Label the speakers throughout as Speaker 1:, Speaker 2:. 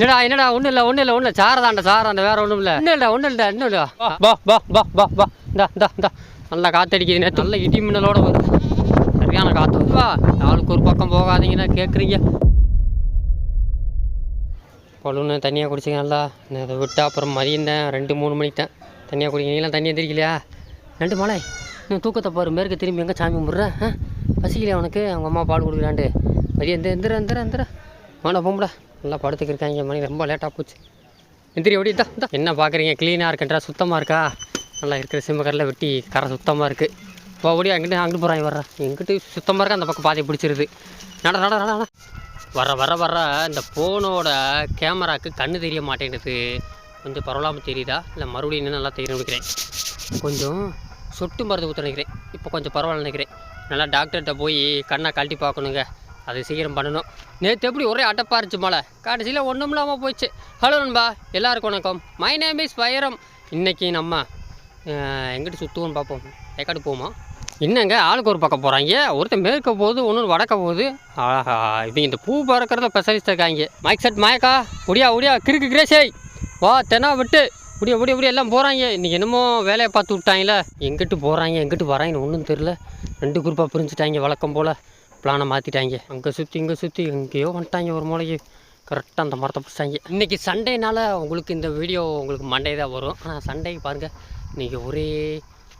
Speaker 1: என்னடா என்னடா ஒன்றும் இல்லை ஒன்றும் இல்லை ஒன்றும் சாரதாண்ட சாரதாண்ட வேற ஒன்றும் இல்லை. இன்னும் இல்லை ஒன்றும் இல்லை இன்னும் இல்லை. பா பா பா பா பா இந்தா இந்தா இந்தா. நல்லா காத்தடிக்குது நேற்று நல்ல இடி மின்னலோட வருது சரியான காற்று வா ஆளுக்கு ஒரு பக்கம் போகாதீங்கன்னா கேட்குறீங்க பலூனு தண்ணியாக குடிச்சிங்க நல்லா இதை விட்டா அப்புறம் மதியம் தான் ரெண்டு மூணு மணிக்கு தான் தண்ணியாக குடிங்க நீங்களாம் தண்ணி எந்திரிக்கலையா? ரெண்டு மலை. இன்னும் தூக்கத்தை பாரு மேற்க திரும்பி எங்கே சாமி கும்பிட்ற? ஆ? பசிக்கலையா உனக்கு? அவங்க அம்மா பால் கொடுக்குறாண்டு. மதியம் எந்த எந்திர எந்திர எந்திர. வேணா போம்படா. நல்லா படுத்துக்கு இருக்காங்க மணி ரொம்ப லேட்டாக போச்சு. எந்திரி எப்படி தான் தான் என்ன பார்க்குறீங்க க்ளீனாக இருக்குன்றா சுத்தமாக இருக்கா? நல்லா இருக்கிற சிம்மக்கரில் வெட்டி கரை சுத்தமாக இருக்குது இப்போ ஓடி அங்கிட்டு அங்கிட்டு போகிறாங்க வர்றா. எங்கிட்டு சுத்தமாக இருக்கா? அந்த பக்கம் பாதி பிடிச்சிருது. நட நட நட நட. வர வர வர இந்த ஃபோனோட கேமராக்கு கண்ணு தெரிய மாட்டேங்குது. கொஞ்சம் பரவலாமல் தெரியுதா? இல்லை மறுபடியும் இன்னும் நல்லா தெரியும் நினைக்கிறேன். கொஞ்சம் சொட்டு மருந்து ஊற்ற நினைக்கிறேன். இப்போ கொஞ்சம் பரவாயில்ல நினைக்கிறேன். நல்லா டாக்டர்கிட்ட போய் கண்ணை கழட்டி பார்க்கணுங்க. அது சீக்கிரம் பண்ணணும். நேற்று எப்படி ஒரே அட்டப்பா இருந்துச்சு மழை. கடைசியில் ஒன்றும் இல்லாமல் போயிடுச்சு. ஹலோ நண்பா எல்லாருக்கும் வணக்கம். மை நேம் இஸ் வைரம். இன்னைக்கு நம்ம எங்கிட்ட எங்கிட்டு சுற்றுவோம்னு பார்ப்போம். ஏக்காடு போமா என்னங்க ஆளுக்கு ஒரு பக்கம் போகிறாங்க ஒருத்தன் மேற்க போகுது ஒன்று வடக்க போகுது. ஆஹா இப்படி இந்த பூ பறக்கிறத ஸ்பெஷலிஸ்ட் இருக்காங்க. மைக் செட் மயக்கா ஒடியா ஒடியா கிறுக்கு கிரேசை வா தென்னா விட்டு. இப்படி அப்படி முடிய எல்லாம் போகிறாங்க இன்றைக்கி என்னமோ வேலையை பார்த்து விட்டாங்களே. எங்கிட்டு போகிறாங்க எங்கிட்டு வராங்கன்னு ஒன்றும் தெரில ரெண்டு குரூப்பாக பிரிஞ்சுட்டாங்க வழக்கம் போல். பிளானை மாற்றிட்டாங்க அங்கே சுற்றி இங்கே சுற்றி எங்கேயோ வந்துட்டாங்க ஒரு மூளைக்கு கரெக்டாக அந்த மரத்தை பிடிச்சாங்க. இன்றைக்கி சண்டேனால உங்களுக்கு இந்த வீடியோ உங்களுக்கு மண்டே தான் வரும். ஆனால் சண்டேக்கு பாருங்கள் இன்றைக்கி ஒரே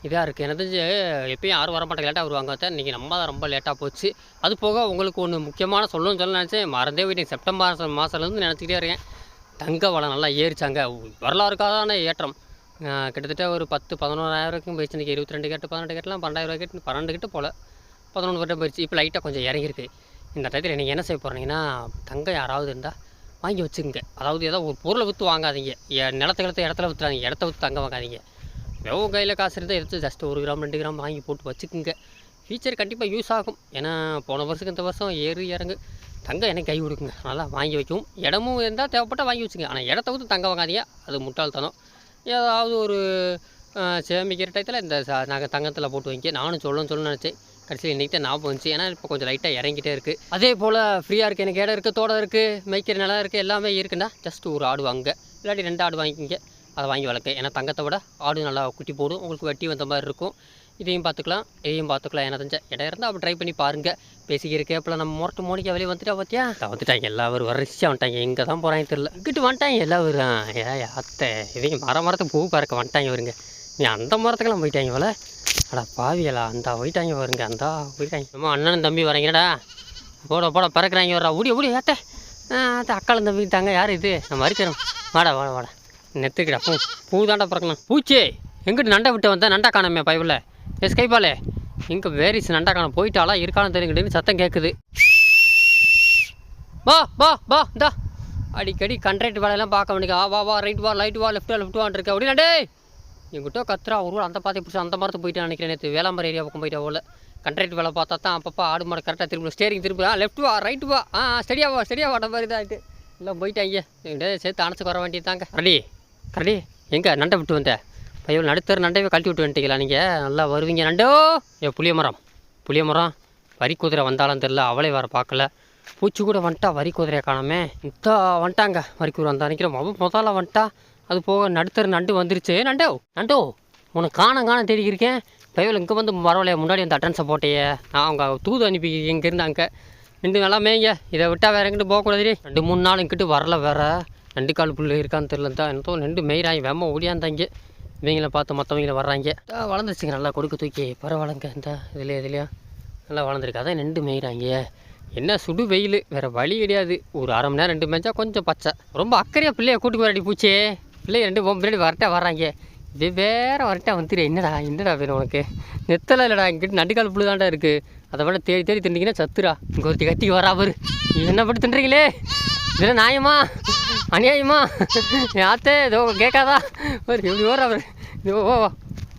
Speaker 1: இதாக இருக்குது எனக்கு தெரிஞ்சு எப்பயும் யாரும் வர மாட்டாங்க லேட்டாக வருவாங்க. தான் இன்றைக்கி நம்ம தான் ரொம்ப லேட்டாக போச்சு. அது போக உங்களுக்கு ஒன்று முக்கியமான சொல்லணும்னு சொல்ல நினச்சேன். மறந்தே போயிட்டேன். செப்டம்பர் மாதம்லேருந்து நினச்சிக்கிட்டே இருக்கேன். தங்க வளம் நல்லா ஏறிச்சாங்க. வரலாறுக்கான ஏற்றம். கிட்டத்தட்ட ஒரு பத்து பதினோராயிரம் வரைக்கும் போயிடுச்சு. இன்றைக்கி இருபத்தி ரெண்டு கேட்டு பதினெட்டு கேட்டலாம் பன்னெண்டாயிரம் ரூபாய் கேட்டு பன்னெண்டு கேட்டு போல். பதினொன்று வருடம் போயிடுச்சு. இப்போ லைட்டாக கொஞ்சம் இறங்கியிருக்கு. இந்த டயத்தில் நீங்கள் என்ன செய்ய போகிறீங்கன்னா தங்கம் யாராவது இருந்தால் வாங்கி வச்சுக்கோங்க. அதாவது ஏதோ ஒரு பொருளை விற்று வாங்காதீங்க. நிலத்தை கிளத்த இடத்துல விற்றுறாங்க இடத்த விற்று தங்க வாங்காதீங்க ஏதோ கையில் காசு இருந்தால் எடுத்து ஜஸ்ட் ஒரு கிராம் ரெண்டு கிராம் வாங்கி போட்டு வச்சுக்கோங்க. ஃபியூச்சர் கண்டிப்பாக யூஸ் ஆகும். ஏன்னா போன வருஷத்துக்கு இந்த வருஷம் ஏறு இறங்கு. தங்கம் எனக்கு கை கொடுக்குங்க. நல்லா வாங்கி வைக்கும் இடமும் இருந்தால் தேவைப்பட்டால் வாங்கி வச்சுங்க. ஆனால் இடத்த விற்று தங்க வாங்காதீங்க அது முட்டாள்தனம். ஏதாவது ஒரு சேமிக்கிற டயத்தில் இந்த நாங்கள் தங்கத்தில் போட்டு வைங்க. நானும் சொல்லணும்னு சொல்லணும்னு நினச்சேன். கடைசியில் இன்றைக்கி தான் ஞாபகம் வந்துச்சு. ஏன்னா இப்போ கொஞ்சம் லைட்டாக இறங்கிட்டே இருக்குது அதே போல் ஃப்ரீயாக இருக்குது எனக்கு இடம் இருக்குது தோட்டம் இருக்குது மேய்க்கிற நிலம் இருக்குது எல்லாமே இருக்குன்னா ஜஸ்ட் ஒரு ஆடு வாங்க. இல்லாட்டி ரெண்டு ஆடு வாங்கிக்கிங்க. அதை வாங்கி வளர்க்க. ஏன்னா தங்கத்தை விட ஆடு நல்லா குட்டி போடும் உங்களுக்கு வட்டி வந்த மாதிரி இருக்கும். இதையும் பார்த்துக்கலாம் இதையும் பார்த்துக்கலாம். என்ன தெரிஞ்ச இடம் இருந்தால் அப்படி ட்ரை பண்ணி பாருங்கள் பேசிக்கிறக்கே அப்போ நம்ம முரட்டு மோனிக்கா வெளியே வந்துட்டா பார்த்தியா இதோ வந்துட்டாங்க எல்லாரும் வரிசையாக வந்துட்டாங்க. எங்கே தான் போகிறாங்க தெரில இங்கிட்டு வந்துட்டாங்க எல்லாரும். ஏ அத்தை இதையும் மர மரத்தை பூ பறக்க வந்துட்டாங்க வருங்க நீ அந்த மரத்துக்கெல்லாம் போயிட்டாங்க போல. அடா பாவியலா அந்த போயிட்டாங்க வருங்க அந்த போயிட்டாங்க. நம்ம அண்ணனும் தம்பி வரீங்கடா போட போட பறக்கிறாங்க வரா ஓடி ஓடி ஏட்டே அத்தை அக்காலும் தம்பி தாங்க யார் இது? நம்ம அரிக்கிறோம் வாடா வாடா வாடா. நெத்துக்கிடா பூ பூ தாண்டா பறக்கணும். பூச்சி எங்கிட்டு நண்டை விட்டு வந்தால் நண்டா காணாமே பைபிள் எஸ் கைப்பாலே இங்கே வேரிஸ் நண்டா காண போயிட்டாளா? இருக்கானு தெரியுங்கன்னு சத்தம் கேட்குது வா வா வா இந்தா. அடிக்கடி கண்ட்ராக்ட் வேலையெல்லாம் பார்க்க வேண்டிய வா வா வா ரைட் வா லைட் வா லெஃப்ட் வா லெஃப்ட் வான் இருக்க. அப்படின்னா டே எங்கிட்ட கத்துறா ஒரு அந்த பாத்தி பிடிச்சி அந்த மரத்தை போயிட்டு நினைக்கிறேன் நேற்று வேளாம்பர் ஏரியா பக்கம் போயிட்டா போல. கண்ட்ராக்ட் வேலை பார்த்தா தான் அப்பப்போ ஆடு மாடு கரெக்டாக திரும்ப ஸ்டேரிங் திரும்ப லெஃப்ட் வா ரைட்டு வா. ஆ ஸ்டடியா வா ஸ்டடியா வாட்ட மாதிரி இதாகிட்டு எல்லாம் போயிட்டாங்க டே சேர்த்து அணைச்சு வர வேண்டியது தாங்க. கரடி கரடி எங்கே நண்டை விட்டு வந்தேன் பையன் நடுத்தர் நண்டையே கழட்டி விட்டு வந்துட்டீங்களா நீங்கள் நல்லா வருவீங்க நண்டோ. ஏ புளிய மரம் புளிய மரம். வரி குதிரை வந்தாலும் தெரில அவளே வர பார்க்கல. பூச்சி கூட வந்துட்டா வரி குதிரையை காணாமே. இத்தா வந்துட்டாங்க. வரி குதிரை வந்தா நினைக்கிறோம் அவன் முதல்ல வந்துட்டா. அது போக நடுத்தர நண்டு வந்துருச்சு. நண்டோ நண்டோ உனக்கு காண காண தேடி இருக்கேன் பையல் இங்கே வந்து பரவாயில்லையே முன்னாடி வந்து அட்டன்ஸை போட்டையே நான் அவங்க தூது அனுப்பி இங்கேருந்து அங்கே. நின்று நல்லா மேய்ங்க. இதை விட்டால் வேற எங்கிட்டு போகக்கூடாது ரெண்டு மூணு நாள் இங்கிட்டு வரல வேற. நண்டு கால் புல்லு இருக்கான்னு தெரியல தான் என்னத்தோ ரெண்டு மெயிறாங்க. வேமா ஓடியாந்தாங்க இவங்கள பார்த்து மற்றவங்கள வர்றாங்க. வளர்ந்துருச்சுங்க. நல்லா கொடுக்க தூக்கி. பரவாயில்லங்க. இந்த இதுலேயே இதுலையா. நல்லா வளர்ந்துருக்கு. அதான் ரெண்டு மேய்கிறாங்க என்ன சுடு வெயில். வேறு வழி கிடையாது. ஒரு அரை மணி நேரம் ரெண்டு மேய்ச்சா கொஞ்சம் பச்சை. ரொம்ப அக்கறையாக பிள்ளைய கூட்டுக்கு வரடி பூச்சே பிள்ளைய ரெண்டு பொம்பு பின்னாடி வரட்டா வர்றாங்க. இது வேற வரட்டா வந்துடு என்னடா என்னடா வேணும் உனக்கு? நெத்தலை இல்லைடா இங்கிட்ட நண்டுக்கால் புழு தாண்டா இருக்குது அதை விட தேடி தேடி திண்டிங்கன்னா சத்துரா இங்கே ஒருத்தி கட்டி வரா பாரு. என்ன பட்டு தின்றீங்களே? இதெல்லாம் நியாயமா? அநியாயமா? யாத்தே இதோ கேட்காதா ஒரு எப்படி வர அவர் ஓ ஓ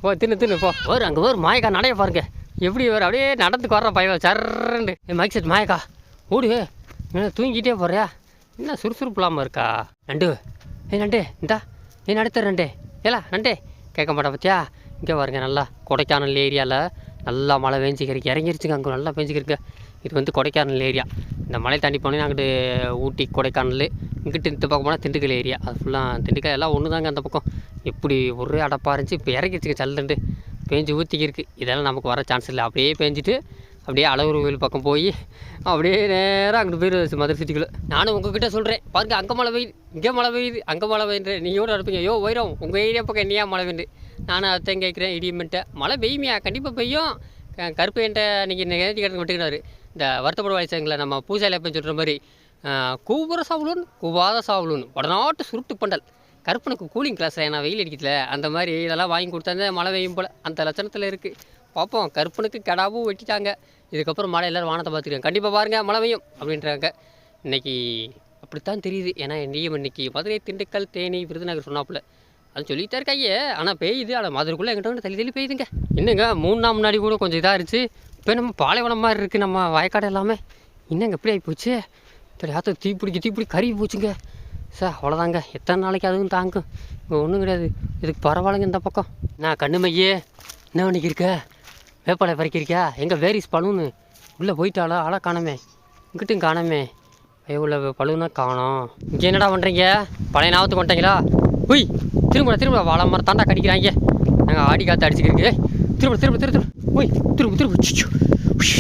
Speaker 1: ஓ தின்னு தின்னு போ. ஒரு அங்கே ஒரு மாயக்கா நடைய பாருங்க. எப்படி வர அப்படியே நடந்து வர்ற பையன் சர்றண்டு என் மைக் செட் மாயக்கா. ஓடு என்ன தூங்கிட்டே போறியா? என்ன சுறுசுறுப்பு இல்லாமல் இருக்கா? நண்டு. ஏ நண்டு இந்தா. நீ நடத்துற நண்டே ஏலா நண்டே கேட்க மாட்டா பார்த்தியா இங்கே பாருங்க நல்லா கொடைக்கானல் ஏரியாவில் நல்லா மழை பெஞ்சிக்கிறக்கு இறங்கிருச்சுங்க அங்கே நல்லா பெஞ்சிக்கிறக்கு இது வந்து கொடைக்கானல் ஏரியா. இந்த மலை தாண்டி போனீங்கன்னா அங்கிட்டு ஊட்டி கொடைக்கானல் இங்கிட்டு இந்த பக்கம் போனால் திண்டுக்கல் ஏரியா. அது ஃபுல்லாக திண்டுக்கல் எல்லாம் ஒன்று தாங்க அந்த பக்கம். எப்படி ஒரே அடப்பாக இருந்துச்சு. இப்போ இறங்கிருச்சுங்க சல்லுண்டு பேஞ்சு ஊற்றிக்கிருக்கு இதெல்லாம் நமக்கு வர சான்ஸ் இல்லை. அப்படியே பேஞ்சிட்டு அப்படியே அழகர் கோவில் பக்கம் போய் அப்படியே நேராக அங்கிட்டு போயிடுச்சு மதுரை சிட்டிக்குள்ளே நானும் உங்ககிட்ட சொல்கிறேன் பாருங்க அங்கே மழை பெய்யுது இங்கே மழை பெய்யுது அங்கே மழை பெய்யுது நீங்கள் கூட இருப்பீங்க. ஐயோ வைரம் உங்கள் ஏரியா பக்கம் என்னையா மழை பெய்யுது? நானும் அத்தையும் கேட்குறேன் இடியமெண்ட்டை மழை பெய்யுமியா? கண்டிப்பாக பெய்யும். க- கருப்பு என்கிட்ட நீங்கள் நேரத்தி கிடந்து விட்டுக்கிறாரு இந்த வருத்தப்பட வயசுங்கள நம்ம பூசாயில் எப்போ சொல்கிற மாதிரி ஆஹ், கூபுர கூவாத சாவலூன் வடநாட்டு சுருட்டு பண்டல். கருப்பனுக்கு கூலிங் கிளாஸ் ஏன்னா வெயில் அடிக்கல அந்த மாதிரி இதெல்லாம் வாங்கி கொடுத்தா மழை பெய்யும் போல். அந்த லட்சணத்தில் இருக்குது பார்ப்போம். கருப்பனுக்கு கடாவும் வெட்டிட்டாங்க. இதுக்கப்புறம் மழை எல்லோரும் வானத்தை பார்த்துருக்காங்க கண்டிப்பாக பாருங்கள் மழை பெய்யும் அப்படின்றாங்க. இன்னைக்கு அப்படித்தான் தெரியுது. ஏன்னா நீயும் இன்னைக்கு மதுரை திண்டுக்கல் தேனி விருதுநகர் சொன்னாப்புல. அது சொல்லிட்டே இருக்காங்க ஆனால் பெய்யுது. ஆனால் மதுரைக்குள்ளே எங்கிட்ட தள்ளி தள்ளி பெய்யுதுங்க. என்னங்க மூணு நாள் முன்னாடி கூட கொஞ்சம் இதாக இருந்துச்சு. இப்போ நம்ம பாலைவனம் மாதிரி இருக்குது நம்ம வயக்காடு எல்லாமே. என்னங்க எப்படி ஆகி போச்சு தெரியாத தீப்பிடிக்க தீப்பிடி கருவி போச்சுங்க. சார் அவ்வளோதாங்க எத்தனை நாளைக்கு அதுவும் தாங்கும். இங்கே ஒன்றும் கிடையாது. இதுக்கு பரவாயில்லைங்க இந்த பக்கம். நான் கண்ணு மையே என்ன பண்ணிக்கிருக்க வேப்பாலை பறிக்கிறியா? எங்கே வேரிஸ் பலூனு உள்ளே போயிட்டாளா? ஆளா காணமே. இங்கிட்டும் காணமே. ஐயோ உள்ள பழுனா காணோம். இங்கே என்னடா பண்ணுறீங்க பழைய ஞாபகத்துக்கு வந்துட்டீங்களா? உய் திரும்ப திரும்ப வாழை மரம் தாண்டா கடிக்கிறாங்க. நாங்கள் ஆடி காற்று அடிச்சுக்கிருக்கு திரும்ப திரும்ப திரும்ப திரு உய் திரும்ப திரும்ப. உஷ்.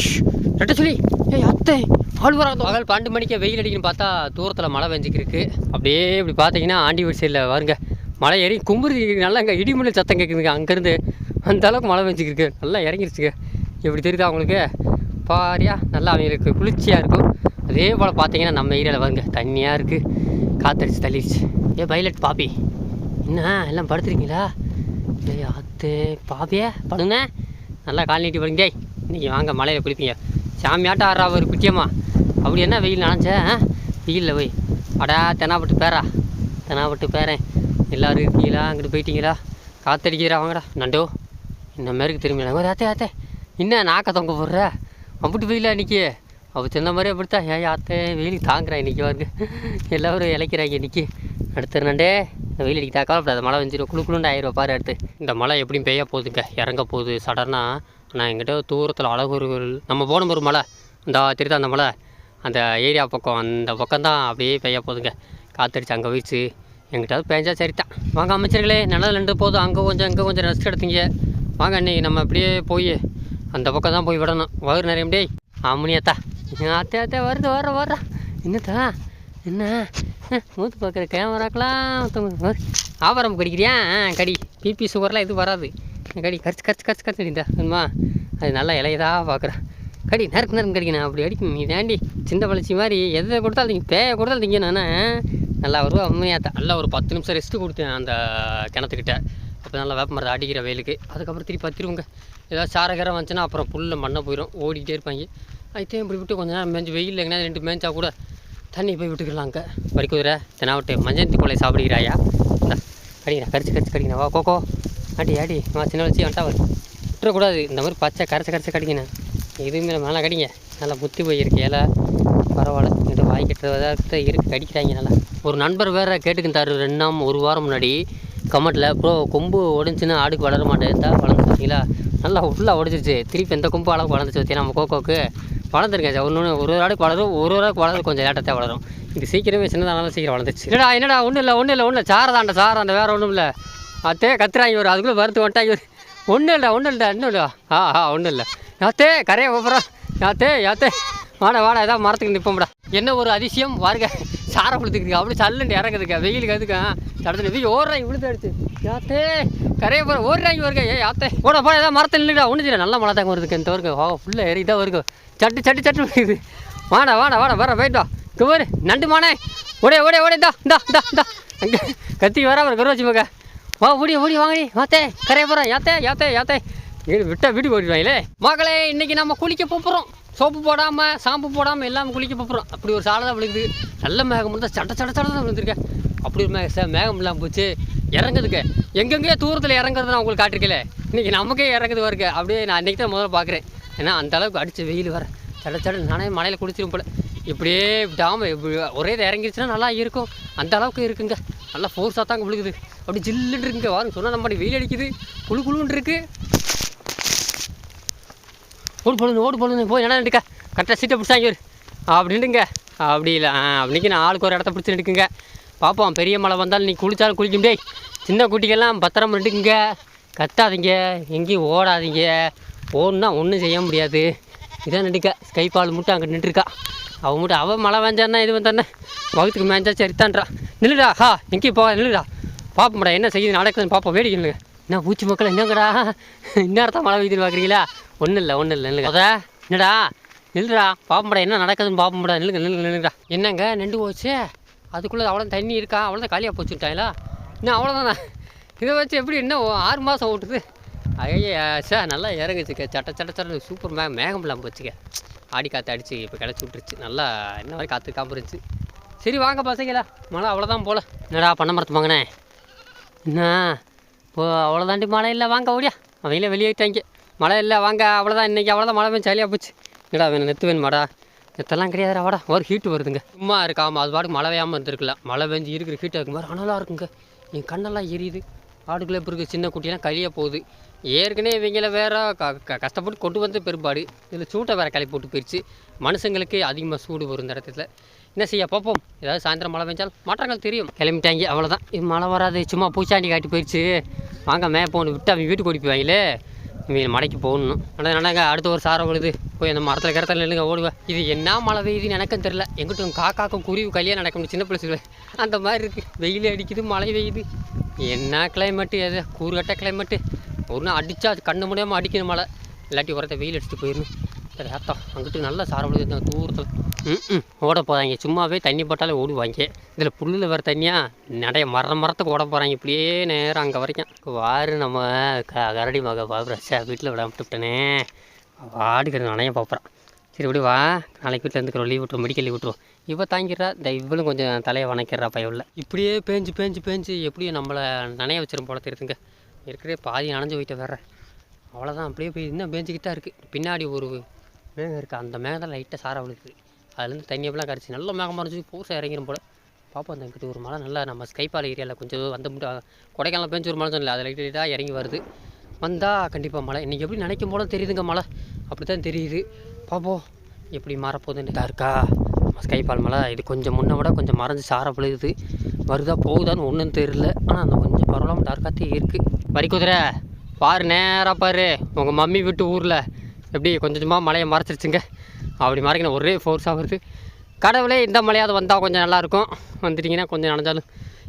Speaker 1: ரெட்ட சொல்லி. ஏய் அத்தை ஆள் வரா பகல் பன்னெண்டு மணிக்கு வெயில் அடிக்குன்னு பார்த்தா தூரத்தில் மழை பெஞ்சிக்கிருக்கு. அப்படியே இப்படி பார்த்தீங்கன்னா ஆண்டி வீடு சைடில் வருங்க. மழை ஏறி கும்புறது நல்லா இங்கே இடிமலை சத்தம் கேட்குதுங்க அங்கேருந்து அந்த அளவுக்கு மழை பெஞ்சிக்கிருக்கு. நல்லா இறங்கிருச்சுங்க. எப்படி தெரியுதா அவங்களுக்கு பாரியா நல்லா அவங்களுக்கு குளிர்ச்சியாக இருக்கும். அதே போல் பார்த்தீங்கன்னா நம்ம ஏரியாவில் வருங்க தண்ணியாக இருக்குது காத்தடிச்சு தள்ளிடுச்சு ஏ பைலட் பாப்பி என்ன? எல்லாம் படுத்துருக்கீங்களா? ஏய் அத்து பாப்பியே படுங்க. நல்லா கால் நீட்டி படுங்க டேய் இன்றைக்கி வாங்க மலையில் குளிப்பீங்க. சாமியாட்டம் ஆறா ஒரு குட்டியம்மா. அப்படி என்ன வெயில் நினச்சேன் வெயிலில் போய். அடா தெனாப்பட்டு பேரா. தெனாப்பட்டு பேரேன். எல்லோரும் இருக்கீங்களா அங்கிட்டு போயிட்டீங்களா? காத்தடிக்கிறா வாங்கடா. நண்டோ. இந்த மாதிரிக்கு திரும்பிடா ஒரு அத்தே அத்தே என்ன நாக்க தொங்க போடுற? அம்பிட்டு வெயிலா இன்னைக்கு? அப்போ சொன்ன மாதிரி அப்படித்தான். ஏன் அத்தை வெயிலுக்கு தாங்குறா இன்னைக்கு வாங்க எல்லோரும் இழைக்கிறாங்க இன்றைக்கி அடுத்த இந்த வெயில் அடிக்க கவலைப்படாத மழை வந்துடும் குளு குழுண்டு ஆயிரம். பாரு அடுத்து. இந்த மழை எப்படியும் பெய்ய போகுதுங்க. இறங்க போகுது. சடனாக நான் எங்கிட்ட தூரத்தில் அழகூர்கள் நம்ம போன ஒரு மலை. இந்த திருத்தா அந்த மலை? அந்த ஏரியா பக்கம் அந்த பக்கம் தான் அப்படியே பெய்ய போகுதுங்க. காத்தடிச்சு அங்கே போயிடுச்சு எங்கிட்டாவது பேஞ்சா சரிதான். வாங்க அமைச்சர்களே நல்லது ரெண்டு போதும். அங்கே கொஞ்சம் இங்கே கொஞ்சம் ரெஸ்ட் எடுத்தீங்க. வாங்க அன்னைக்கு நம்ம அப்படியே போய் அந்த பக்கம் தான் போய் விடணும். வயிறு நிறைய டேய் அம்முனியாத்தா அத்தே. அத்தே வருது வர வர என்னத்தா? என்ன? மூத்து பார்க்குற கேமராக்கெலாம் ஆபரம் கடிக்கிறியா? கடி. பிபி சுகர்லாம் எதுவும் வராது. கடி கரிச்சு கரிச்சு கரிச்சு கரிச்சு அடிந்தா அம்மா அது நல்லா இலையதாக பார்க்குறேன் கடி நறுக்கு நறுக்கு கடிக்கணும். அப்படி அடிக்கும். நீ தாண்டி சின்ன பழச்சி மாதிரி எதை கொடுத்தாலும் நீங்கள் பேயை கொடுத்தாலும் திங்க நானே நல்லா வருவா உண்மையாத்தான் நல்லா ஒரு பத்து நிமிஷம் ரெஸ்ட்டு கொடுத்தேன் அந்த கிணத்துக்கிட்ட. அப்போ நல்லா வேப்ப மரத்தை அடிக்கிற வெயிலுக்கு. அதுக்கப்புறம் திருப்பி பத்திருவோங்க. ஏதாவது சாரகரம் வந்துச்சுன்னா அப்புறம் புல்ல மண்ணை போயிடும் ஓடிக்கிட்டே இருப்பாங்க. அதுத்தையும் இப்படி விட்டு கொஞ்ச நேரம் மேய்ஞ்சி வெயில் எங்கன்னா ரெண்டு மேய்ச்சா கூட தண்ணி போய் விட்டுக்கலாங்க. அங்கே பறிக்குதிரை தெனாவட்டு மஞ்சந்தி கொலை சாப்பிடுகிறாயா? இந்த கடிக்கிறா கரிச்சு கரிச்சு கடிக்கிறா வா கோகோ. அடி அடி. வா சின்ன வச்சு வந்துட்டா வரும் விட்டுறக்கூடாது. இந்த மாதிரி பச்சை கரைச்சி கரைச்சி கடிக்கணும். எதுவுமே நல்லா கடிங்க. நல்லா முத்தி போயிருக்கு இலை. பரவாயில்ல. இந்த வாய் கட்டுறதாக இருக்குது கடிக்கிறாங்க நல்லா. ஒரு நண்பர் வேற கேட்டுக்கிட்டாரு. ரெண்டு நாள் ஒரு வாரம் முன்னாடி. கமெண்ட்டில் ப்ரோ கொம்பு உடஞ்சுன்னா ஆடுக்கு வளர மாட்டேன். தான் வளர்ந்து பார்த்தீங்களா நல்லா ஃபுல்லாக உடஞ்சிருச்சு திருப்பி எந்த கொம்பு அளவுக்கு வளர்ந்துச்சு பார்த்தீங்கன்னா நம்ம கோக்கோக்கு வளர்ந்துருக்கேன் சார் ஒன்று ஒரு ஒரு ஆடுக்கு வளரும் ஒரு ஒரு ஆடுக்கு வளரும் கொஞ்சம் லேட்டத்தான் வளரும். இது சீக்கிரமே சின்னதானாலும் சீக்கிரம் வளர்ந்துச்சு என்னடா என்னடா ஒன்றும் இல்லை ஒன்றும் இல்லை ஒன்றும் இல்லை. சாரதாண்ட சாரதாண்ட வேறு ஒன்றும் இல்லை. அத்தே கத்துறாங்க ஒரு அதுக்குள்ளே வறுத்து வந்துட்டாங்க ஒரு ஒன்றும் இல்லை ஒன்றும் இல்லை இன்னும் இல்லை. ஆ ஆ ஒன்றும் இல்லை. யாத்தே கரையை போகிறோம் யாத்தே யாத்தே வாடா வாடா ஏதாவது மரத்துக்கு நிற்போம்டா என்ன ஒரு அதிசயம்? வாருங்க சாரை புளுத்துக்கு அப்படி சல்லுண்டு இறங்குதுங்க. வெயிலுக்கு அதுக்கு தடுத்து வெயில் ஓடுறாங்க விழுந்து யாத்தே கரையை போகிற ஓடுறாங்க வருங்க. ஏ யாத்தே. ஓட போட ஏதாவது மரத்தில் இல்லைடா ஒன்று நல்லா மழை தாங்க வருதுக்கு இந்த வருங்க. ஓ ஃபுல்லாக ஏறி தான் வருங்க. சட்டு சட்டு சட்டு வருது வாடா வாடா வாடா வர போயிட்டா இங்கே நண்டு மானே. ஓடே ஓடே ஓடே இந்தா இந்தா இந்தா இந்தா. அங்கே கத்தி வர அவர் கருவாச்சி மக்க வா ஓடி ஓடி வாங்கடி. வாத்தே கரையை போகிறேன் யாத்தே யாத்தே யாத்தே. விட்டா வீடு ஓடிடுவாங்களே மகளே இன்னைக்கு நம்ம குளிக்க போகிறோம் சோப்பு போடாமல் ஷாம்பு போடாமல் எல்லாமே குளிக்க போகிறோம் அப்படி ஒரு சாலை தான் விழுகுது. நல்ல மேகம் இருந்தால் சட்ட சட்ட சட்ட தான் விழுந்துருக்கேன் அப்படி ஒரு மேக ச- மேகம் இல்லாமல் போச்சு. இறங்குதுக்கு எங்கெங்கேயோ தூரத்தில் இறங்குறது நான் உங்களுக்கு காட்டிருக்கல இன்றைக்கி நமக்கே இறங்குது வருங்க அப்படியே நான் அன்றைக்கி தான் முதல்ல பார்க்குறேன். ஏன்னா அந்த அளவுக்கு அடித்த வெயில் வர சட சட நானே மலையில் குளிச்சிரும் போல. இப்படியே விடாமல் இப்படி ஒரே இது இறங்கிருச்சுன்னா நல்லா இருக்கும். அந்த அளவுக்கு இருக்குங்க. நல்லா ஃபோர்ஸாக தாங்க விழுகுது. அப்படி ஜில்லுன்னு இருக்குங்க வாருங்க. சொன்னால் நம்ம வெயில் அடிக்குது. குழு குழுன்னு இருக்குது ஓடு போடுங்க ஓடு போடுங்க போய் என்ன இருக்கா? கரெக்டாக சீட்டை பிடிச்சாங்க அப்படி அப்படின்ட்டுங்க அப்படி இல்லை. ஆ அப்படிக்கு நான் ஆளுக்கு ஒரு இடத்த பிடிச்சி நிற்குங்க பார்ப்போம் பெரிய மழை வந்தாலும் நீ குளிச்சாலும் குளிக்க முடியாது சின்ன குட்டிகள்லாம் பத்திரம் நின்றுக்குங்க கத்தாதீங்க. எங்கேயும் ஓடாதீங்க. ஓடுனா ஒன்றும் செய்ய முடியாது. இதான் நின்றுக்க ஸ்கைபால் மட்டும் அங்கே நின்றுருக்கா அவன் மட்டும் அவன் மழை வேஞ்சான்னா இது வந்தானே வகுத்துக்கு மேஞ்சா சரித்தான்றா நில்லுடா. ஹா எங்கேயும் போக நில்லுடா. பார்ப்போம்டா என்ன செய்யுது? நடக்குதுன்னு பார்ப்போம் வேடிக்கை என்ன பூச்சி மக்கள் என்னங்கடா? இந்நேரத்தான் மழை பெய்யுதுன்னு பார்க்குறீங்களா ஒன்றும் இல்லை ஒன்றும் இல்லை நில்லுங்க. அத? என்னடா நில்லுடா. பார்ப்போம்டா என்ன நடக்குதுன்னு பார்ப்போம்டா நில்லுங்க நில்லுங்க நில்லுங்கடா. என்னங்க நின்று போச்சு? அதுக்குள்ளே அவ்வளோ தண்ணி இருக்கா? அவ்வளோதான் காலியாக போச்சுட்டாங்களா இன்னும் அவ்வளோதானே இதை வச்சு எப்படி இன்னும் ஆறு மாதம் ஓட்டுது? ஐயா சார் நல்லா இறங்குச்சுக்க சட்ட சட்ட சட்ட சூப்பர் மே மேகம் இல்லாமல் போச்சுக்க ஆடி காற்று அடிச்சு இப்போ கிடச்சி விட்டுருச்சு. நல்லா என்ன மாதிரி காற்று காம்பு இருந்துச்சு சரி வாங்க பசங்களா. மழை அவ்வளோதான் போல. என்னடா பண்ண மரத்து வாங்கினே என்ன? இப்போ அவ்வளோதாண்டி மழை இல்லை. வாங்க ஓடியா. அவங்களே வெளியேட்டாங்க மழை இல்லை வாங்க அவ்வளோதான் இன்றைக்கி அவ்வளோதான் மழை பெஞ்சு சளியாக போச்சு. என்னடா வேணும் நெத்து வேணுமாடா? நெத்தெல்லாம் கிடையாதுடா வாடா. ஒரு ஹீட்டு வருதுங்க. சும்மா இருக்காமல் அது பாட்டுக்கு மழை வேயாமல் இருந்திருக்கல மழை பெஞ்சு இருக்கிற ஹீட்டாக இருக்கும் மாதிரி அனலாக இருக்குங்க. என் கண்ணெல்லாம் எரியுது. ஆடுக்குள்ளே இப்போ இருக்க சின்ன குட்டியெல்லாம் கழிய போகுது. ஏற்கனவே இவங்கள வேற க க- கஷ்டப்பட்டு கொண்டு வந்து பெரும்பாடு இதில் சூட்டை வேறு கிளப்பி போட்டு போயிடுச்சு மனுஷங்களுக்கு அதிகமாக சூடு வரும் இந்த இடத்துல. என்ன செய்ய பார்ப்போம். ஏதாவது சாயந்தரம் மழை பெஞ்சால் மாற்றங்கள் தெரியும். கிளம்பிட்டாங்க அவ்வளோதான் இது மழை வராது சும்மா பூச்சாண்டி காட்டி போயிடுச்சு வாங்க மே போகணும் விட்டு அவங்க வீட்டுக்கு ஓடி போவாங்களே. மடைக்கு போகணும். ஆனால் என்னங்க அடுத்த ஒரு சாரம் விழுது. போய் அந்த மரத்தில் கிடத்துல நில்லுங்க ஓடுவேன் இது என்ன மழை பெய்யுதுன்னு எனக்கும் தெரில எங்கிட்டும் காக்காக்கும் குருவி கல்யாணம் நடக்கணும் சின்ன பிள்ளை அந்த மாதிரி இருக்குது வெயில் அடிக்குது மழை பெய்யுது. என்ன கிளைமேட்டு எது கூறுகட்ட கிளைமேட்டு ஒரு நாள் அடித்தா அது கண்ணு முடியாமல் அடிக்கணும் மழை. இல்லாட்டி உரத்தை வெயில் அடிச்சுட்டு போயிடணும். சரி அத்தா அங்கிட்டு நல்லா சாரம் தூரத்தில். ம் ஓட போகிறாங்க சும்மாவே தண்ணி போட்டாலே ஓடுவாங்க. இதில் புல்லில் வர தண்ணியாக நிறைய மரம் மரத்துக்கு ஓட போகிறாங்க இப்படியே நேரம் அங்கே வரைக்கும். வாரு நம்ம. க கரடி மக பாபுரா வீட்டில் விடாம விட்டுட்டேனே வாடுக்கிறது நனைய பார்ப்பறான் சரி இப்படி வா. நாளைக்கு வீட்டில் இருந்துக்கிறோம். லீவ் விட்டுருவோம் மெடிக்கல் லீவ் விட்ருவோம் இவ தாங்கிறா இந்த இவளும் கொஞ்சம் தலையை வணக்கிறா பயவுள்ள இப்படியே பேஞ்சு பேஞ்சு பேஞ்சு எப்படியும் நம்மளை நனைய வச்சிரும் போல தெரியுதுங்க. இருக்கிறே பாதி நனைஞ்சு போயிட்டு வர்ற அவ்வளோதான் அப்படியே போய் இன்னும் பேஞ்சிக்கிட்டு தான் இருக்குது பின்னாடி ஒரு மேகம் இருக்குது அந்த மேகம் தான் லைட்டாக சார விழுக்கு அதுலேருந்து தண்ணி எப்படிலாம் கரைச்சி நல்ல மேகம் மறைஞ்சி பூசை இறங்கிடும் போல். பார்ப்போம் அந்த இங்கிட்டு ஒரு மழை நல்லா நம்ம ஸ்கைப்பால் ஏரியாவில் கொஞ்சம் வந்து மட்டும் கொடைக்கானல் பேஞ்சு ஒரு மழை சொல்லலை அது லைட் லைட்டாக இறங்கி வருது. வந்தால் கண்டிப்பாக மழை இன்றைக்கி எப்படி நினைக்கும் போல தெரியுதுங்க மழை அப்படி தான் தெரியுது. பார்ப்போம் எப்படி மாறப்போகுதுன்னு. இதா இருக்கா? நம்ம ஸ்கைபால் மழை இது கொஞ்சம் முன்ன விட கொஞ்சம் மறைஞ்சு சார விழுகுது. வருதா போகுதான்னு ஒன்றும் தெரியல. ஆனால் அந்த கொஞ்சம் பரவாயில்லாம டார்க்காத்தே இருக்குது வரி குதிரை பாரு நேராக பாரு. உங்கள் மம்மி விட்டு ஊரில். எப்படி கொஞ்சம் கொஞ்சமாக மழையை மறைச்சிருச்சுங்க. அப்படி மறைக்கணும். ஒரே ஃபோர்ஸாக வருது. கடவுளே இந்த மழையாவது வந்தால் கொஞ்சம் நல்லாயிருக்கும். வந்துட்டிங்கன்னா கொஞ்சம் நனைஞ்சாலும்.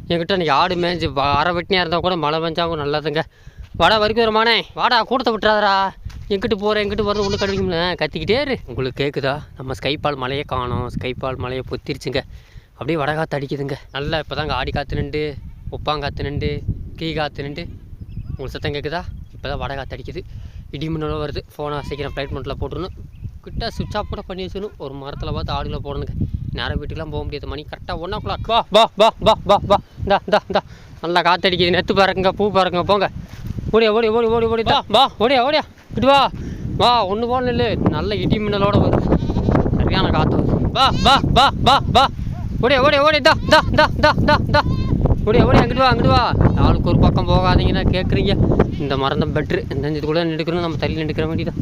Speaker 1: என்கிட்ட இன்றைக்கி ஆடு மேய்ஞ்சி வ- அரை வெட்டினியாக இருந்தால் கூட மழை மேய்ஞ்சாலும் நல்லதுங்க. வாடா வரைக்கும் வருமானே. வாடா கூட்டத்தை விட்டுறாதரா எங்கிட்டு போகிறேன் எங்கிட்டு போகிறது ஒன்றும் கிடைக்கும்ல கத்திக்கிட்டே இரு. உங்களுக்கு கேட்குதா நம்ம ஸ்கைப்பால் மலையை காணோம். ஸ்கைப்பால் மலையை பொத்திருச்சுங்க. அப்படியே வடகாத்து அடிக்குதுங்க. நல்லா இப்போ தாங்க ஆடி காற்று நின்று உப்பாங்காற்று நின்று கீ காற்று நின்று. உங்களுக்கு சத்தம் கேட்குதா இப்போ தான் வடகாத்து அடிக்குது. இடி மின்னலும் வருது. ஃபோனை சீக்கிரம் ஃப்ளைட் மோட்டில் போட்டுருணும் கிட்ட சுவிட்ச் ஆஃப் கூட பண்ணி வச்சுக்கணும். ஒரு மரத்தில் பார்த்து ஆடுகளை போடணுங்க. நேரம் வீட்டுக்குலாம் போக முடியாது. மணி கரெக்டாக ஒன் ஓ கிளாக் வா வா வா வா வா வா. இந்தா இந்தா இந்தா. நல்லா காற்றடிக்குது நெத்து பாருங்க பூ பாருங்க போங்க. ஓடியா ஓடி ஓடி ஓடி ஓடி வா வா. ஓடியா ஓடியா. இட்டு வா. வா ஒன்று போல இல்லை நல்ல இடி மின்னலோட வருது. சரியான காற்று வருது. வா வா வா வா வா. ஓடியா ஓடியா ஓடி தா தா தா தா தா தா ஓடியா ஓடியா அங்கிட்டு வா அங்கிட்டு வா. ஆளுக்கு ஒரு பக்கம் போகாதீங்கன்னா கேட்குறீங்க இந்த மரம் தான் பெட்ரு இந்த இதுக்குள்ளே நின்றுக்கணும் நம்ம தள்ளி நின்றுக்கிற வேண்டியதான்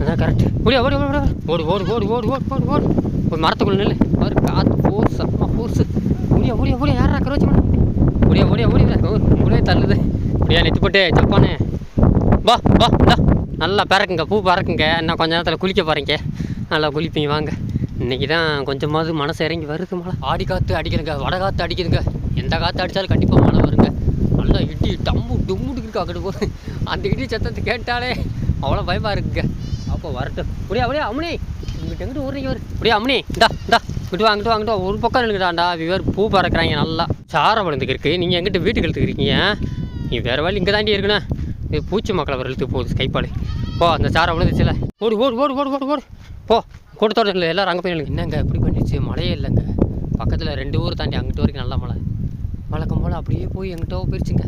Speaker 1: அதான் கரெக்டு ஓடியா ஓடி ஓடி ஓடி ஓடி. ஓடி ஓடி ஓடி ஓடி ஓடி ஒரு மரத்துக்குள்ள நெல் பாரு காற்று ஃபோர்ஸ் அம்மா ஃபோர்ஸ் ஓடியா ஓடியா ஓடியா. யாரா கரோச்சி ஓடியா ஓடியா ஓடியா. ஓடியா தள்ளுது. ஓடியா நெத்து போட்டு ஜப்பானே வா வா வா. நல்லா பறக்குங்க பூ பறக்குங்க. இன்னும் கொஞ்ச நேரத்தில் குளிக்க போகிறீங்க நல்லா குளிப்பீங்க வாங்க. இன்னைக்கு தான் கொஞ்சமாவது மனசு இறங்கி வருது மழை ஆடி காற்று அடிக்கிறங்க வடை காற்று அடிக்குதுங்க. எந்த காற்று அடித்தாலும் கண்டிப்பாக மழை வருங்க. நல்லா இடி டம்பு டும்முட்டு இருக்கு அங்கிட்டு போகுது அந்த இடி சத்தத்தை கேட்டாலே அவ்வளோ பயமாக இருக்குங்க. அப்போ வரட்டும். அப்படியே அப்படியே அம்மனி இங்கிட்ட எங்கிட்ட ஊர்றீங்க வரு அப்படியே அம்மனி இந்தா இந்தா. இங்கிட்டு வாங்கிட்டு அங்கிட்டு வா ஒரு பக்கம் நின்றுட்டாண்டா விவர் பூ பறக்குறாங்க நல்லா. சாரம் வளர்ந்துக்கு இருக்கு நீங்கள் எங்கிட்ட வீட்டுக்கு எடுத்துக்கிறீங்க நீ வேறு வழி இங்கே தாண்டி இருக்கணும். இது பூச்சி மக்களை வர இழுத்து போகுது கைப்பாடு போ அந்த சாரை விழுந்துச்சுல ஓடு ஓடு ஓடு ஓடு ஓடு ஓடு. போ கூட்டத்தோட இல்லை எல்லாரும் அங்கே போய் என்னங்க இப்படி பண்ணிச்சு மழையே இல்லைங்க. பக்கத்தில் ரெண்டு ஊர் தாண்டி அங்கிட்டு வரைக்கும் நல்லா மழை. வழக்கம் போல் அப்படியே போய் எங்கிட்ட போயிருச்சுங்க.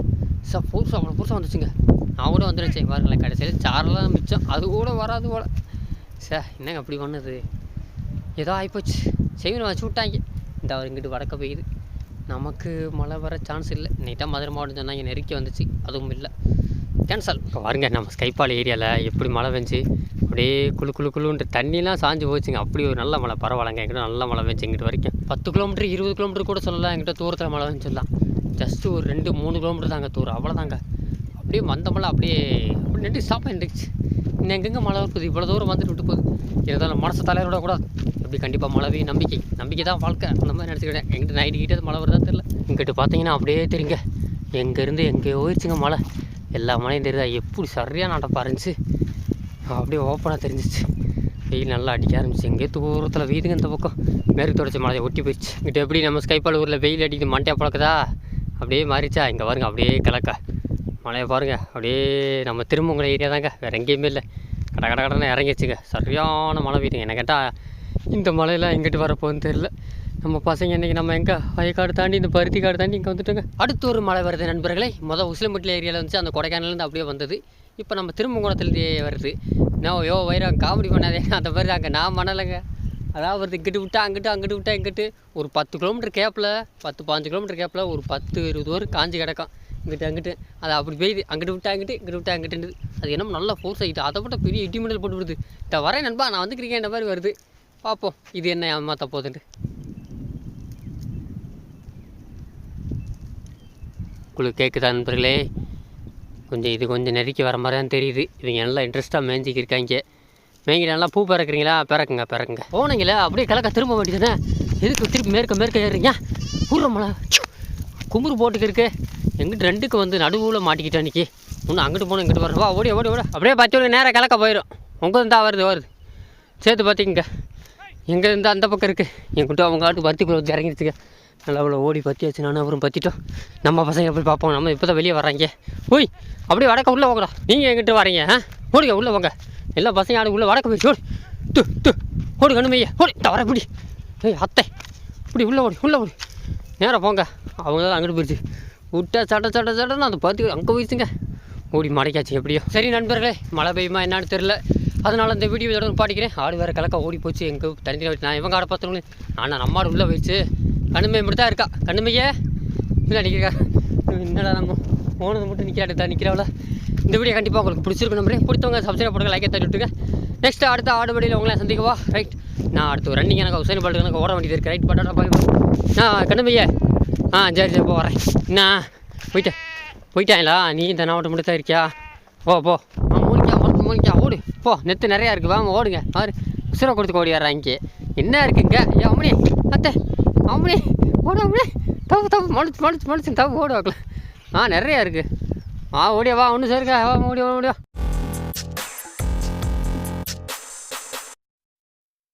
Speaker 1: சார் புதுசாக அவ்வளோ புதுசாக வந்துச்சுங்க. நான் கூட வந்துருச்சேன் பாருங்களேன் கடைசியில் சாரெல்லாம் மிச்சம். அது கூட வராது போல். சார் என்னங்க அப்படி பண்ணுது? ஏதோ ஆகிப்போச்சு செய்வனை வச்சு விட்டாங்க. இந்த அவர் இங்கிட்டு வடக்க போயிது. நமக்கு மழை வர சான்ஸ் இல்லை. நைட்டாக மதுரை மாவட்டம் சொன்னாங்க நெருக்கி வந்துச்சு. அதுவும் இல்லை. கேன்சல் இப்போ பாருங்க நம்ம ஸ்கைப்பால் ஏரியாவில் எப்படி மழை பெஞ்சு அப்படியே குளு குளு குளுன்ற தண்ணிலாம் சாஞ்சு போச்சுங்க. அப்படி ஒரு நல்ல மழை. பரவாயில்லைங்க. எங்கிட்ட நல்ல மழை வந்துச்சு எங்கிட்ட வரைக்கும். பத்து கிலோமீட்டர் இருபது கிலோமீட்டர் கூட சொல்லலாம். எங்கிட்ட தூரத்தில் மழை வந்து சொல்லலாம். ஜஸ்ட்டு ஒரு ரெண்டு மூணு கிலோமீட்டர் தாங்க தூரம். அவ்வளோதாங்க அப்படியே வந்த மழை அப்படியே அப்படி நின்று ஸ்டாப் இருந்துச்சு இன்னும் எங்கெங்கே மழை வருது இவ்வளோ தூரம் வந்துட்டு விட்டு போகுது. இருந்தாலும் மனசு தலையோட கூடாது அப்படி கண்டிப்பாக மழை நம்பிக்கை. நம்பிக்கை தான் வாழ்க்கை. அந்த மாதிரி நினச்சிக்கிட்டேன். எங்கிட்ட நைட்டு கிட்டே மழை வருதா தெரியல. இங்கிட்ட பார்த்தீங்கன்னா அப்படியே தெரியுங்க. எங்கேருந்து எங்கே போயிடுச்சுங்க மழை. எல்லா மழையும் தெரியுதா? எப்படி சரியாக நடப்பா இருந்துச்சு. அப்படியே ஓப்பனாக தெரிஞ்சிச்சு. வெயில் நல்லா அடிக்க ஆரம்பிச்சு. எங்கே தூரத்தில் வீதுங்க இந்த பக்கம். மேற்கு தொடர்ச்சி மலையை ஒட்டி போயிடுச்சு. இங்கிட்ட எப்படி நம்ம ஸ்கைப்பால் ஊரில் வெயில் அடிக்குது மண்டையா பழக்குதா? அப்படியே மாறிச்சா இங்கே பாருங்கள் அப்படியே கிழக்கா. மலையை பாருங்க அப்படியே நம்ம திருமங்கல ஏரியா தாங்க. வேறு எங்கேயுமே இல்லை. கட கட கடன்னு இறங்கிச்சுங்க சரியான மழை பெய்யுங்க என்ன கேட்டால் இந்த மலையெல்லாம் எங்கிட்டு வரப்போகுதுன்னு தெரியல. நம்ம பசங்க இன்றைக்கி நம்ம எங்கே? வயக்காடு தாண்டி இந்த பருத்தி காடு தாண்டி இங்கே வந்துட்டோங்க. அடுத்து ஒரு மழை வருது நண்பர்களே. மொதல் உசிலம்பட்டில் ஏரியாவில் வந்துச்சு. அந்த கொடைக்கானல்லேருந்து அப்படியே வந்தது. இப்போ நம்ம திருமங்குளத்துலேருந்தே வருது. நான் யோ வைரம் காமெடி பண்ணாதே. அந்த மாதிரி அங்கே. நான் பண்ணலைங்க. அதாவது இங்கிட்டு விட்டா அங்கிட்டு அங்கிட்டு விட்டா இங்கிட்டு. ஒரு பத்து கிலோமீட்டர் கேப்பில் பத்து பாஞ்சு கிலோமீட்டர் கேப்பில் ஒரு பத்து இருபது வரும் காஞ்சி கிடக்கும். இங்கிட்டு அங்கிட்டு. அது அப்படி பெய்யுது. அங்கிட்டு விட்டா அங்கிட்டு இங்கிட்டு விட்டா அங்கிட்டு அது என்னமோ நல்லா ஃபோர்ஸ் ஆகிட்டு அதை விட பெரிய இட்டி மின்னல் போட்டு விடுது. இந்த வரேன் நண்பா. நான் வந்துக்கிறீங்க. இந்த மாதிரி வருது. பார்ப்போம் இது என்ன ஏமாற்ற போகுதுன்ட்டு உங்களுக்கு கேட்குதா நண்பர்களே? கொஞ்சம் இது கொஞ்சம் நெருக்கி வர மாதிரி தான் தெரியுது. இவங்க நல்லா இன்ட்ரெஸ்ட்டாக மேய்ஞ்சிக்கு இருக்காங்க. நல்லா பூ பிறக்குறீங்களா? பிறக்குங்க பிறக்குங்க. போனீங்களா அப்படியே கிழக்க திரும்ப வேண்டியதுதானே? எதுக்கு திருப்பி மேற்க மேற்க ஏறுறீங்க? பூர்வமலை குமுறு போட்டுக்கு இருக்கு. எங்கிட்ட ரெண்டுக்கு வந்து நடுவில் மாட்டிக்கிட்டேன் அன்றைக்கி இன்னும் அங்கிட்டு போகணும் இங்கிட்டு வரணும் வா ஓடி ஓடி ஓட. அப்படியே பத்து நேராக கிழக்க போயிடும் உங்களுக்கு தான் வருது வருது. சேர்த்து பார்த்திங்க எங்கே இருந்தால் அந்த பக்கம் இருக்குது என்கிட்ட அவங்க ஆட்டு பருத்திக்குள்ள வந்து இறங்கிடுச்சுங்க நல்லா அவ்வளோ ஓடி பற்றியாச்சு நானும் அப்புறம் பற்றிட்டோம் நம்ம பசங்க எப்படி பார்ப்போம். நம்ம இப்போ தான் வெளியே வராங்க ஓய் அப்படியே வடக்க உள்ளே வாங்கடா. நீங்கள் எங்கிட்ட வரீங்க ஆ? ஓடுங்க உள்ளே வாங்க. எல்லா பசங்க ஆடு உள்ளே வடக்க போய் ஓடி. து து. ஓடு கண்ணுமையா ஓடி இந்த வர இப்படி ஏய் அத்தை. இப்படி உள்ளே ஓடி உள்ளே ஓடி. நேராக போங்க. அவங்க தான் அங்கிட்டு போயிடுச்சு விட்டா சட்ட சட்ட சட்டன்னு அந்த பருத்தி அங்கே போயிடுச்சுங்க ஓடி மடைக்காச்சு எப்படியோ. சரி நண்பர்களே மழை பெய்யுமா என்னான்னு தெரில அதனால் இந்த வீடியோ இதோட பாடிக்கிறேன். ஆடு வேறு கலக்க ஓடி போச்சு. எங்கே வச்சு நான் இவங்க ஆட பார்த்தவங்களே ஆனால் நம்ம ஆடு உள்ளே போயிடுச்சு. கண்ணுமை மட்டும் தான் இருக்கா? கண்ணுமையே? இல்லை நிற்கிறா என்னடா நம்ம போனது மட்டும் நிற்கிறாட்டு தான் நிற்கிறாவில் இந்த வீடியோ கண்டிப்பாக உங்களுக்கு பிடிச்சிருக்கு நம்பரே பிடித்தவங்க சப்ஸ்கிரைப் பண்ணுங்க லைக்கை தட்டி விட்டுருங்க. நெக்ஸ்ட் அடுத்த ஆடு வழியில் உங்களை சந்திக்கவா ரைட் நான் அடுத்து ரன்னிங் எனக்கு உசைன் பால்ட்டு எனக்கு ஓட வேண்டியது இருக்குது ரைட் பட்டாடா பாய் நான் கண்ணுமையே. ஆ சரி சரி போ வரேன். என்ன? போயிட்டேன். போயிட்டாங்களா நீ இந்த நாவட்டம் மட்டும் தான் இருக்கியா? போ போ ஆ மூணிக்கா மொத்தம் மூணிக்கா ஓடு போ நெத்து நிறையா இருக்குது வாங்க ஓடுங்க. பாரு உசுரை கொடுத்து ஓடி வர்றாங்க என்ன இருக்குங்க? ஏன் அம்மனி அத்தை அம்மனி ஓடு அம்மனி தப்பு தப்பு மனுச்சு மலிச்சு மலிச்சு தப்பு ஓடு ஆ நிறையா இருக்குது ஆ ஓடியா வா ஒன்று சரிங்க வா ஓடியா ஓடியா.